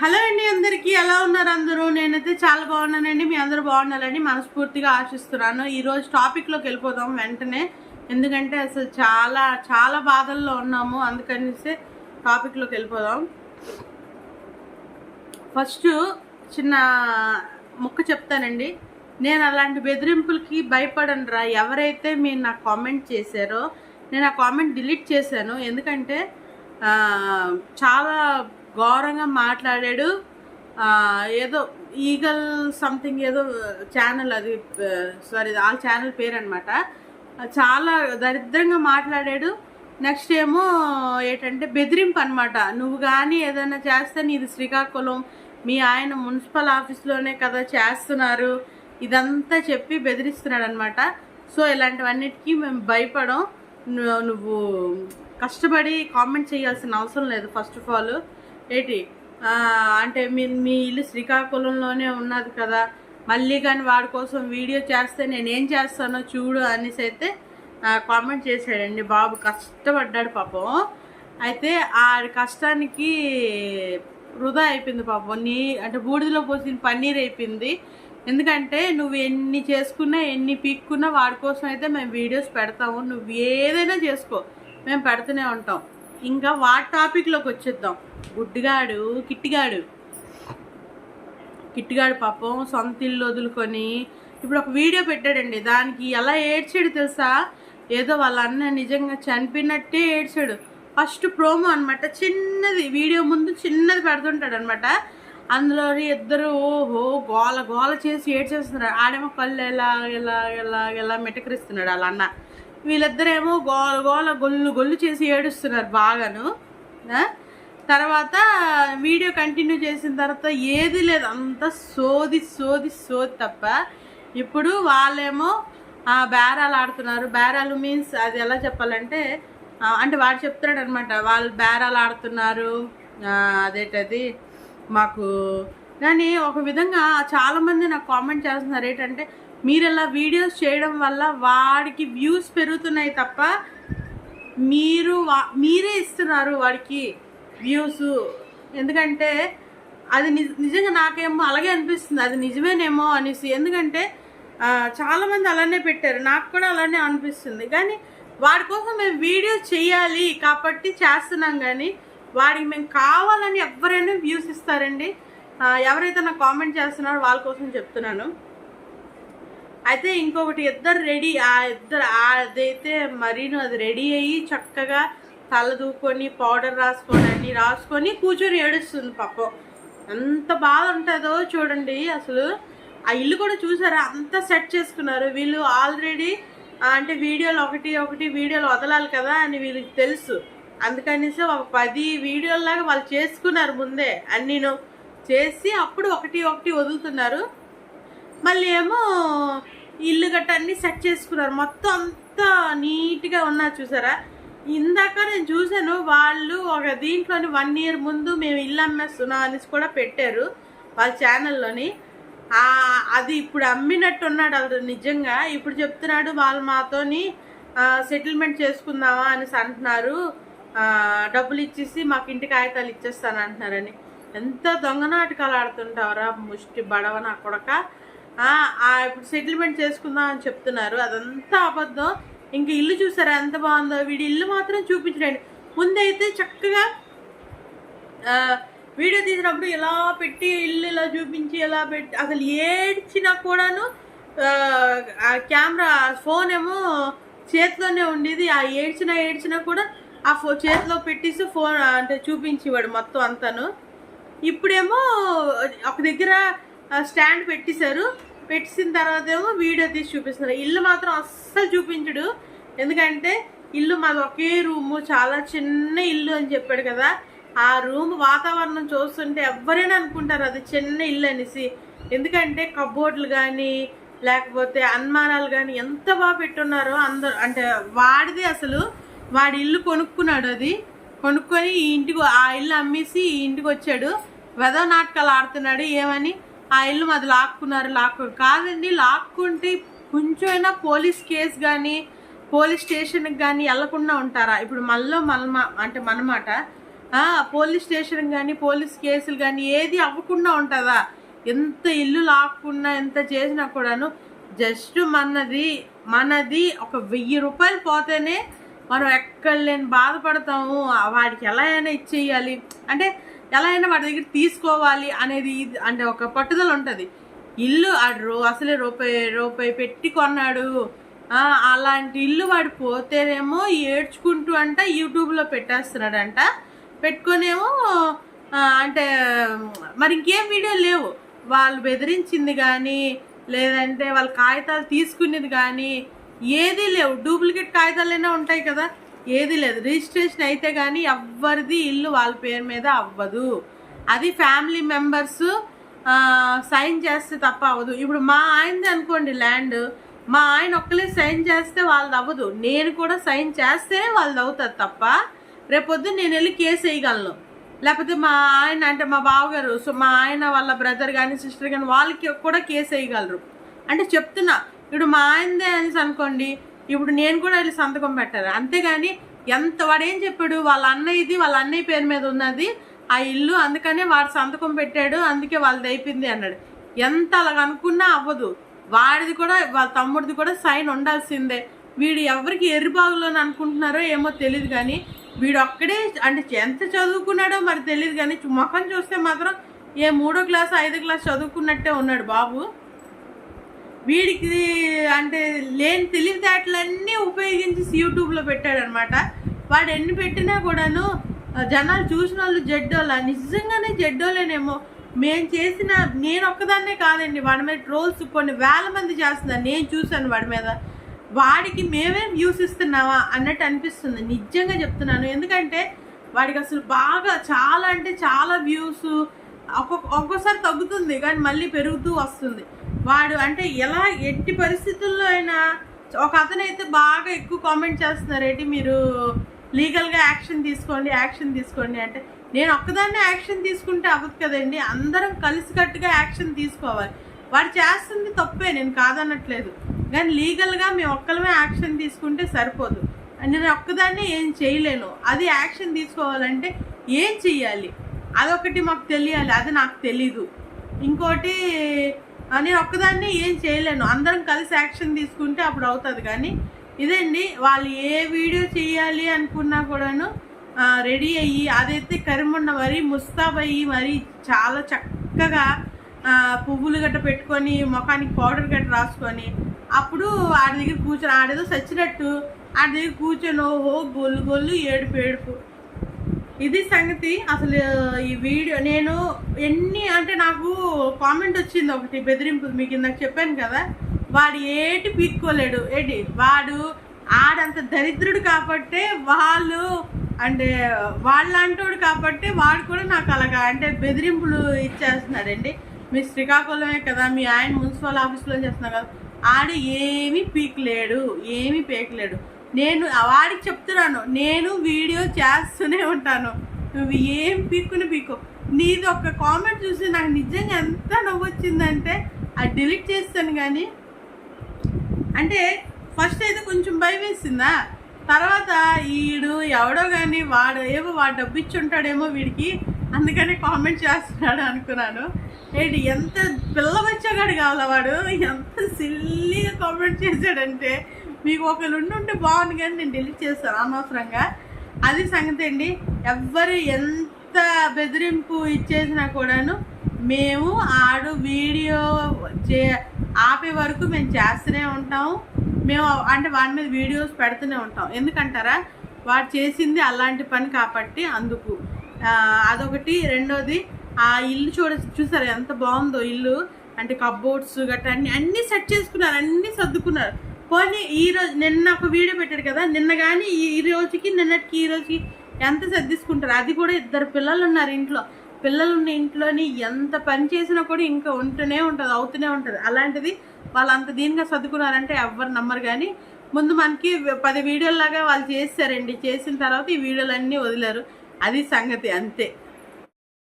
Hello అండి అందరికీ ఎలా ఉన్నారు అందరూ? నేనైతే చాలా బాగున్నానండి. మీ అందరూ బాగున్నారండి మనస్ఫూర్తిగా ఆశిస్తున్నాను. ఈరోజు టాపిక్లోకి వెళ్ళిపోదాం వెంటనే. ఎందుకంటే అసలు చాలా చాలా బాధల్లో ఉన్నాము. అందుకనేసి టాపిక్లోకి వెళ్ళిపోదాం. ఫస్ట్ చిన్న ముక్క చెప్తానండి. నేను అలాంటి బెదిరింపులకి భయపడనురా ఎవరైతే మీరు నాకు కామెంట్ చేశారో నేను ఆ కామెంట్ డిలీట్ చేశాను. ఎందుకంటే చాలా ఘోరంగా మాట్లాడాడు. ఏదో ఈగల్ సంథింగ్ ఏదో ఛానల్ అది సారీ ఆ ఛానల్ పేరు అనమాట చాలా దరిద్రంగా మాట్లాడాడు. నెక్స్ట్ ఏమో ఏంటంటే బెదిరింపు అనమాట నువ్వు కానీ ఏదైనా చేస్తే నీది శ్రీకాకుళం మీ ఆయన మున్సిపల్ ఆఫీస్లోనే కదా చేస్తున్నారు. ఇదంతా చెప్పి బెదిరిస్తున్నాడు అనమాట సో ఇలాంటివన్నిటికీ మేము భయపడం. నువ్వు కష్టపడి కామెంట్ చేయాల్సిన అవసరం లేదు ఫస్ట్ ఆఫ్ ఆల్. ఏంటి? అంటే మీ మీ ఇల్లు శ్రీకాకుళంలోనే ఉన్నది కదా. మళ్ళీ కానీ వాడి కోసం వీడియో చేస్తే నేనేం చేస్తానో చూడు అనేసి అయితే కామెంట్ చేశాడండి బాబు. కష్టపడ్డాడు పాపం. అయితే ఆ కష్టానికి వృధా అయిపోయింది పాపం. నీ అంటే బూడిదలో పోసిన పన్నీర్ అయిపోయింది. ఎందుకంటే నువ్వు ఎన్ని చేసుకున్నా ఎన్ని పీక్కున్నా వాడి కోసం అయితే మేము వీడియోస్ పెడతాము. నువ్వు ఏదైనా చేసుకో. మేము పెడుతూనే ఉంటాం. ఇంకా వాటి టాపిక్లోకి వచ్చేద్దాం. గుడ్డిగాడు కిట్టిగాడు. కిట్టిగాడు పాపం సొంత ఇల్లు వదులుకొని ఇప్పుడు ఒక వీడియో పెట్టాడండి. దానికి ఎలా ఏడ్చాడు తెలుసా? ఏదో వాళ్ళ అన్న నిజంగా చనిపోయినట్టే ఏడ్చాడు. ఫస్ట్ ప్రోమో అనమాట చిన్నది వీడియో ముందు చిన్నది పెడుతుంటాడు అనమాట అందులో ఇద్దరు ఓహో గోల గోల చేసి ఏడ్చేస్తున్నారు. ఆడేమో కళ్ళు ఎలా ఎలా ఎలా ఎలా మెటకరిస్తున్నాడు వాళ్ళ అన్న. వీళ్ళిద్దరేమో గోల గోల గొల్లు గొల్లు చేసి ఏడుస్తున్నారు బాగాను. తర్వాత వీడియో కంటిన్యూ చేసిన తర్వాత ఏది లేదు అంతా సోది సోది సోది తప్ప. ఇప్పుడు వాళ్ళేమో ఆ, బేరాలు ఆడుతున్నారు. బేరాలు మీన్స్ అది ఎలా చెప్పాలంటే అంటే వాడు చెప్తాడు అనమాట వాళ్ళు బేరాలు ఆడుతున్నారు. అదేటది? మాకు కానీ ఒక విధంగా చాలామంది నాకు కామెంట్ చేస్తున్నారు. ఏంటంటే మీరు ఇలా వీడియోస్ చేయడం వల్ల వాడికి వ్యూస్ పెరుగుతున్నాయి తప్ప మీరు వా- మీరే ఇస్తున్నారు వాడికి వ్యూస్. ఎందుకంటే అది నిజంగా నాకేమో అలాగే అనిపిస్తుంది. అది నిజమేనేమో అనేసి. ఎందుకంటే చాలామంది అలానే పెట్టారు. నాకు కూడా అలానే అనిపిస్తుంది. కానీ వాడి కోసం మేము వీడియో చేయాలి కాబట్టి చేస్తున్నాం కానీ వాడికి మేము కావాలని ఎవరైనా వ్యూస్ ఇస్తారండి. ఎవరైతే నాకు కామెంట్ చేస్తున్నారో వాళ్ళ కోసం చెప్తున్నాను. అయితే ఇంకొకటి ఇద్దరు రెడీ. ఆ ఇద్దరు అదైతే మరీను అది రెడీ అయ్యి చక్కగా తల దూకొని పౌడర్ రాసుకొని అన్నీ రాసుకొని కూర్చొని ఏడుస్తుంది పాపం. ఎంత బాధ ఉంటుందో చూడండి అసలు. ఆ ఇల్లు కూడా చూసారా? అంతా సెట్ చేసుకున్నారు. వీళ్ళు ఆల్రెడీ అంటే వీడియోలు ఒకటి ఒకటి వీడియోలు వదలాలి కదా అని వీళ్ళకి తెలుసు. అందుకనేసి ఒక పది వీడియోలాగా వాళ్ళు చేసుకున్నారు ముందే అన్నీను. చేసి అప్పుడు ఒకటి ఒకటి వదులుతున్నారు. మళ్ళీ ఏమో ఇల్లు గట్ట అన్ని సెట్ చేసుకున్నారు. మొత్తం అంతా నీట్గా ఉన్నారు చూసారా? ఇందాక నేను చూశాను వాళ్ళు ఒక దీంట్లోని వన్ ఇయర్ ముందు మేము ఇల్లు అమ్మేస్తున్నాం అనేసి కూడా పెట్టారు వాళ్ళ ఛానల్లోని అది ఇప్పుడు అమ్మినట్టు ఉన్నాడు అతడు నిజంగా. ఇప్పుడు చెప్తున్నాడు వాళ్ళు మాతోని సెటిల్మెంట్ చేసుకుందామా అనేసి అంటున్నారు. డబ్బులు ఇచ్చేసి మాకు ఇంటి కాగితాలు ఇచ్చేస్తాను అంటున్నారని. ఎంత దొంగ నాటకాలు ఆడుతుంటావరా ముష్టి బడవ నా కొడక? ఇప్పుడు సెటిల్మెంట్ చేసుకుందాం అని చెప్తున్నారు. అదంతా అబద్ధం. ఇంక ఇల్లు చూసారా? ఎంత బాగుందో. వీడి ఇల్లు మాత్రం చూపించలేండి. ముందైతే చక్కగా వీడియో తీసినప్పుడు ఇలా పెట్టి ఇల్లు ఇలా చూపించి ఇలా పెట్టి అసలు ఏడ్చినా కూడాను ఆ, ఆ కెమెరా ఫోన్ ఏమో చేతిలోనే ఉండేది. ఆ ఏడ్చినా ఏడ్చినా కూడా ఆ ఫో చేతిలో పెట్టేసి ఫోన్ అంటే చూపించేవాడు మొత్తం అంతాను. ఇప్పుడేమో ఒక దగ్గర స్టాండ్ పెట్టేశారు. పెట్టిన తర్వాత ఏమో వీడియో తీసి చూపిస్తున్నారు. ఇల్లు మాత్రం అస్సలు చూపించడు. ఎందుకంటే ఇల్లు మాది ఒకే రూము చాలా చిన్న ఇల్లు అని చెప్పాడు కదా. ఆ రూమ్ వాతావరణం చూస్తుంటే ఎవరైనా అనుకుంటారు అది చిన్న ఇల్లు అనేసి. ఎందుకంటే కబోర్డ్లు కానీ లేకపోతే అన్మానాలు కానీ ఎంత బాగా పెట్టున్నారో అందరు అంటే వాడిది అసలు. వాడి ఇల్లు కొనుక్కున్నాడు అది. కొనుక్కొని ఈ ఇంటికి ఆ ఇల్లు అమ్మేసి ఈ ఇంటికి వచ్చాడు. వెదవ నాటకాలు ఆడుతున్నాడు. ఏమని? ఆ ఇల్లు మాది లాక్కున్నారు లాక్కు కాదండి లాక్కుంటే కొంచెమైనా పోలీస్ కేసు కానీ పోలీస్ స్టేషన్కి కానీ వెళ్ళకుండా ఉంటారా? ఇప్పుడు మనలో మన అంటే మనమాట పోలీస్ స్టేషన్ కానీ పోలీస్ కేసులు కానీ ఏది అవ్వకుండా ఉంటుందా? ఎంత ఇల్లు లాక్కున్నా ఎంత చేసినా కూడాను జస్ట్ మనది మనది ఒక వెయ్యి రూపాయలు పోతేనే మనం ఎక్కడ లేని బాధపడతాము. వాడికి ఎలా అయినా ఇచ్చేయాలి. అంటే ఎలా అయినా వాటి దగ్గర తీసుకోవాలి అనేది ఇది- అంటే ఒక పట్టుదల ఉంటుంది. ఇల్లు ఆడు రో అసలే రూపాయి రూపాయి పెట్టి కొన్నాడు. అలాంటి ఇల్లు వాడు పోతేనేమో ఏడ్చుకుంటూ అంట యూట్యూబ్లో పెట్టేస్తున్నాడంట. పెట్టుకునేమో అంటే మరి ఇంకేం వీడియో లేవు. వాళ్ళు బెదిరించింది కానీ లేదంటే వాళ్ళ కాగితాలు తీసుకునేది కానీ ఏదీ లేవు. డూప్లికేట్ కాగితాలైనా ఉంటాయి కదా. ఏది లేదు. రిజిస్ట్రేషన్ అయితే కానీ ఎవ్వరిది ఇల్లు వాళ్ళ పేరు మీద అవ్వదు. అది ఫ్యామిలీ మెంబర్స్ సైన్ చేస్తే తప్ప అవ్వదు. ఇప్పుడు మా ఆయనది అనుకోండి ల్యాండ్ మా ఆయన ఒక్కలే సైన్ చేస్తే వాళ్ళది అవ్వదు. నేను కూడా సైన్ చేస్తే వాళ్ళది అవుతుంది తప్ప రేపొద్దు నేను వెళ్ళి కేసు వేయగలను. లేకపోతే మా ఆయన అంటే మా బావగారు సో మా ఆయన వాళ్ళ బ్రదర్ కానీ సిస్టర్ కానీ వాళ్ళకి కూడా కేసు వేయగలరు. అంటే చెప్తున్నా ఇప్పుడు మా ఆయనదే అనేసి అనుకోండి ఇప్పుడు నేను కూడా వెళ్ళి సంతకం పెట్టాలి. అంతేగాని ఎంత వాడేం చెప్పాడు? వాళ్ళ అన్నయ్యది వాళ్ళ అన్నయ్య పేరు మీద ఉన్నది ఆ ఇల్లు అందుకనే వాడు సంతకం పెట్టాడు అందుకే వాళ్ళది అయిపోయింది అన్నాడు. ఎంత అలాగ అనుకున్నా అవ్వదు. వాడిది కూడా వాళ్ళ తమ్ముడిది కూడా సైన్ ఉండాల్సిందే. వీడు ఎవరికి ఎర్రిబాగులోని అనుకుంటున్నారో ఏమో తెలియదు కానీ వీడు ఒక్కడే అంటే ఎంత చదువుకున్నాడో మరి తెలియదు కానీ మొఖం ముఖం చూస్తే మాత్రం ఏ మూడో క్లాస్ ఐదో క్లాస్ చదువుకున్నట్టే ఉన్నాడు బాబు. వీడికి అంటే లేని తెలివితేటలన్నీ ఉపయోగించి యూట్యూబ్లో పెట్టాడు అనమాట వాడు ఎన్ని పెట్టినా కూడాను జనాలు చూసిన వాళ్ళు జడ్డోళ్ళ. నిజంగానే జడ్డోలేనేమో మేము చేసిన నేను ఒక్కదాన్నే కాదండి. వాడి మీద ట్రోల్స్ కొన్ని వేల మంది చేస్తున్నారు నేను చూశాను వాడి మీద. వాడికి మేమే వ్యూస్ ఇస్తున్నావా అన్నట్టు అనిపిస్తుంది. నిజంగా చెప్తున్నాను. ఎందుకంటే వాడికి అసలు బాగా చాలా అంటే చాలా వ్యూస్ ఒక్కొక్క ఒక్కోసారి తగ్గుతుంది. కానీ మళ్ళీ పెరుగుతూ వస్తుంది. వాడు అంటే ఎలా ఎట్టి పరిస్థితుల్లో అయినా ఒక అతను అయితే బాగా ఎక్కువ కామెంట్ చేస్తున్నారు. ఏంటి మీరు లీగల్గా యాక్షన్ తీసుకోండి యాక్షన్ తీసుకోండి అంటే నేను ఒక్కదాన్నే యాక్షన్ తీసుకుంటే అవ్వదు కదండి. అందరం కలిసికట్టుగా యాక్షన్ తీసుకోవాలి. వాడు చేస్తుంది తప్పే నేను కాదనట్లేదు. కానీ లీగల్గా మేము ఒక్కలమే యాక్షన్ తీసుకుంటే సరిపోదు. నేను ఒక్కదాన్నే ఏం చేయలేను. అది యాక్షన్ తీసుకోవాలంటే ఏం చెయ్యాలి? అదొకటి మాకు తెలియాలి. అది నాకు తెలీదు. ఇంకోటి నేను ఒక్కదాన్ని ఏం చేయలేను. అందరం కలిసి యాక్షన్ తీసుకుంటే అప్పుడు అవుతుంది. కానీ ఇదండి వాళ్ళు ఏ వీడియో చేయాలి అనుకున్నా కూడాను రెడీ అయ్యి అదైతే కరిముండ ముస్తాబ్ ముస్తాబయ్యి మరి చాలా చక్కగా పువ్వులు గట్ట పెట్టుకొని ముఖానికి పౌడర్ గట్ట రాసుకొని అప్పుడు ఆడి దగ్గర కూర్చొని ఆడేదో చచ్చినట్టు ఆడి దగ్గర కూర్చొని ఓహో గొల్లు గొల్లు ఏడుపు ఏడుపు. ఇది సంగతి. అసలు ఈ వీడియో నేను ఎన్ని అంటే నాకు కామెంట్ వచ్చింది ఒకటి బెదిరింపు మీకు ఇందాక చెప్పాను కదా. వాడు ఏటి పీక్కోలేడు. ఏంటి? వాడు ఆడంత దరిద్రుడు కాబట్టే వాళ్ళు అంటే వాళ్ళంటోడు కాబట్టి వాడు కూడా నాకు అలాగా అంటే బెదిరింపులు ఇచ్చేస్తున్నాడండి. మీ శ్రీకాకుళమే కదా మీ ఆయన మున్సిపల్ ఆఫీస్లో చేస్తున్నారు కదా. ఆడు ఏమీ పీకలేడు ఏమీ పీకలేడు. నేను వాడికి చెప్తున్నాను నేను వీడియో చేస్తూనే ఉంటాను. నువ్వు ఏం పీక్కుని పీకు నీది ఒక కామెంట్ చూసి నాకు నిజంగా ఎంత నవ్వు వచ్చిందంటే అది డిలీట్ చేస్తాను కానీ అంటే ఫస్ట్ అయితే కొంచెం భయం వేసిందా? తర్వాత ఈడు ఎవడో కానీ వాడు ఏమో వాడు డబ్బు ఇచ్చి ఉంటాడేమో వీడికి అందుకని కామెంట్ చేస్తున్నాడు అనుకున్నాను. ఏంటి ఎంత పిల్ల వచ్చేగాడు కావాలా వాడు? ఎంత సిల్లీగా కామెంట్ చేశాడంటే మీకు ఒకరు ఉంటే బాగుంది కానీ నేను డిలీట్ చేస్తాను అనవసరంగా. అది సంగతి అండి. ఎవ్వరు ఎంత బెదిరింపు ఇచ్చేసినా కూడాను మేము ఆడు వీడియో చే ఆపే వరకు మేము చేస్తూనే ఉంటాము. మేము అంటే వాడి మీద వీడియోస్ పెడుతూనే ఉంటాం. ఎందుకంటారా? వాడు చేసింది అలాంటి పని కాబట్టి అందుకు. అదొకటి. రెండోది ఆ ఇల్లు చూడ చూసారు ఎంత బాగుందో ఇల్లు? అంటే కబోర్డ్స్ గట్రా అన్ని అన్నీ సెట్ చేసుకున్నారు. అన్నీ సర్దుకున్నారు. పోనీ ఈ రోజు నిన్న ఒక వీడియో పెట్టాడు కదా నిన్న కానీ ఈ రోజుకి నిన్నటికి ఈ రోజుకి ఎంత సర్దిసుకుంటారు? అది కూడా ఇద్దరు పిల్లలు ఉన్నారు ఇంట్లో. పిల్లలు ఉన్న ఇంట్లోని ఎంత పని చేసినా కూడా ఇంకా ఉంటూనే ఉంటుంది అవుతూనే ఉంటుంది. అలాంటిది వాళ్ళు అంత దీనిగా సర్దుకున్నారంటే ఎవ్వరు నమ్మరు కానీ ముందు మనకి పది వీడియోలాగా వాళ్ళు చేశారండి చేసిన తర్వాత ఈ వీడియోలన్నీ వదిలారు. అది సంగతి అంతే.